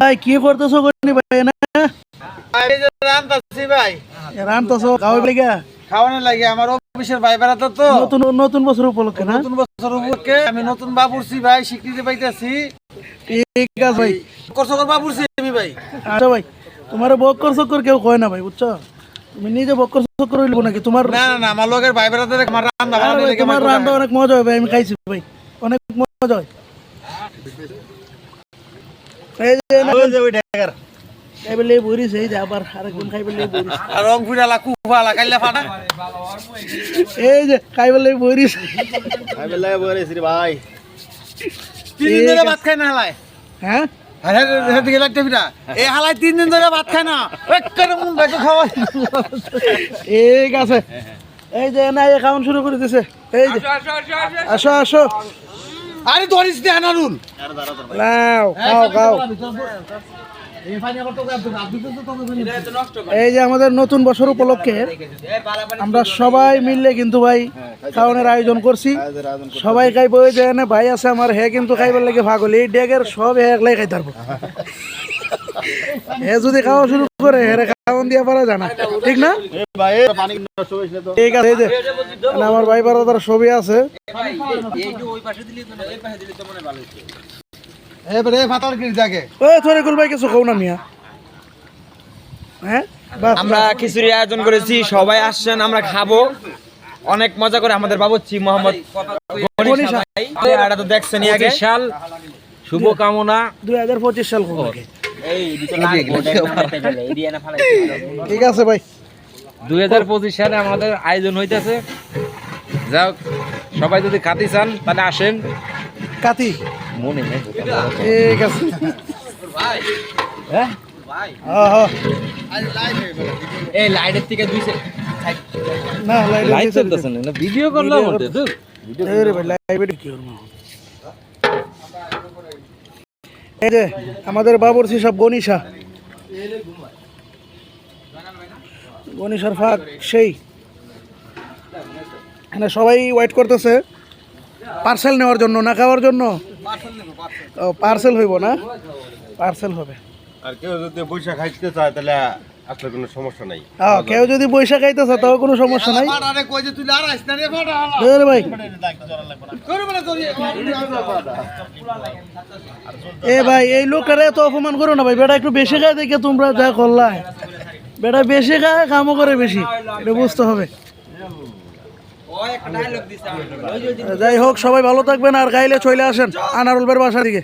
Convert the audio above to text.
ভাই কি করতেছো ভাই না এই যে রান্তাছি ভাই। রানতেছো খাওয়াই লেগে খাওয়ানো লাগে আমার অফিসের ভাই বেড়াতে তো। নতুন নতুন বছর উপলক্ষে না? নতুন বছর উপলক্ষে আমি নতুন বাবুরছি ভাই স্বীকৃতি পাইতেছি। ঠিক আছে ভাই। করছকর বাবুরছি আমি ভাই। আচ্ছা ভাই তোমার বক্কর চক্কর কেউ কয় না ভাই বুঝছ? তুমি নিজে বক্কর চক্কর হইব নাকি? তোমার না আমার ভাই বেড়াতে আমার রান্না আরে বান্না ভাই, লেগে তোমার রান্না অনেক মজা হয় ভাই আমি খাইছি ভাই। অনেক মজা হয়। এই যে ওই যে ওই ঢাকার। খাইবে লেই এই যে আবার আরেকজন খাইবে লেই বইরিস আর রং ফুটালা কুফালা কাইলা ফাটা। এই যে খাইবে লেই বইরিস ভাই। তিন দিন ধরে ভাত খাই না হালাই হ্যাঁ? হ্যাঁ হ্যাঁ হ্যাঁ তিন দিন ধরে ভাত খায় না। খাওয়াই ঠিক আছে। এই যে না এই খাওয়ান শুরু করে দিছে। এই যে। আসো আসো। আরে ধরিস দে আনারুল নাও খাও খাও। এই যে আমাদের নতুন বছর উপলক্ষে আমরা সবাই মিললে কিন্তু ভাই খাওয়ানোর আয়োজন করছি। সবাই খাইব ওই যে এনে ভাই আছে আমার হে কিন্তু খাইবার লাগে ভাগ হলে এই ডেগের সব হে একলাই খাই পারব। হে যদি খাওয়া শুরু করে হেরে খাওয়ান দিয়ে পারা জানা ঠিক না? ঠিক আছে এই যে আমার ভাই বারাদার ছবি আছে। এবারে ফাতার কিনে থাকে কুল ভাই কিছু খাও না মিয়া। হ্যাঁ? আমরা খিচুড়ি আয়োজন করেছি সবাই আসছেন আমরা খাব। অনেক মজা করে আমাদের বাবুচ্ছি মোহাম্মদ এটা তো দেখছেন আগে। সাল শুভ কামনা। দুই হাজার পঁচিশ সাল লাগবে ঠিক আছে ভাই। দুই হাজার পঁচিশ সালে আমাদের আয়োজন হইতেছে। যাও সবাই যদি কাতি চান তাহলে আসেন। কাতি মনে নেই। ঠিক আছে। হ্যাঁ। এই লাইটের থেকে দুই সে- না লাইট চলতেছে। না ভিডিও করলাম তো এই যে আমাদের বাবুরসি সব গনিশা গনিশার ফাঁক সেই। এখানে সবাই ওয়েট করতেছে। পার্সেল নেওয়ার জন্য না খাওয়ার জন্য? ও পার্সেল হইব না? পার্সেল হবে। আর কেউ যদি বৈশাখ খাইতে চায় তাহলে আসলে কোনো সমস্যা নাই। হ্যাঁ কেউ যদি বৈশাখ খাইতেছে তাও কোনো সমস্যা নাই। আরে কই যে তুই আর আইস না রে ফাটা হালা বুঝলে ভাই। করে তোর এ ভাই এই লোকটারে এত অপমান করো না ভাই। বেটা একটু বেশি খায় দেখে তোমরা যা করলা। বেটা বেশি খায় কামও করে বেশি। এটা বুঝতে হবে। যাই হোক সবাই ভালো থাকবেন আর গাইলে চলে আসেন আনারুলবের বাসা দিকে।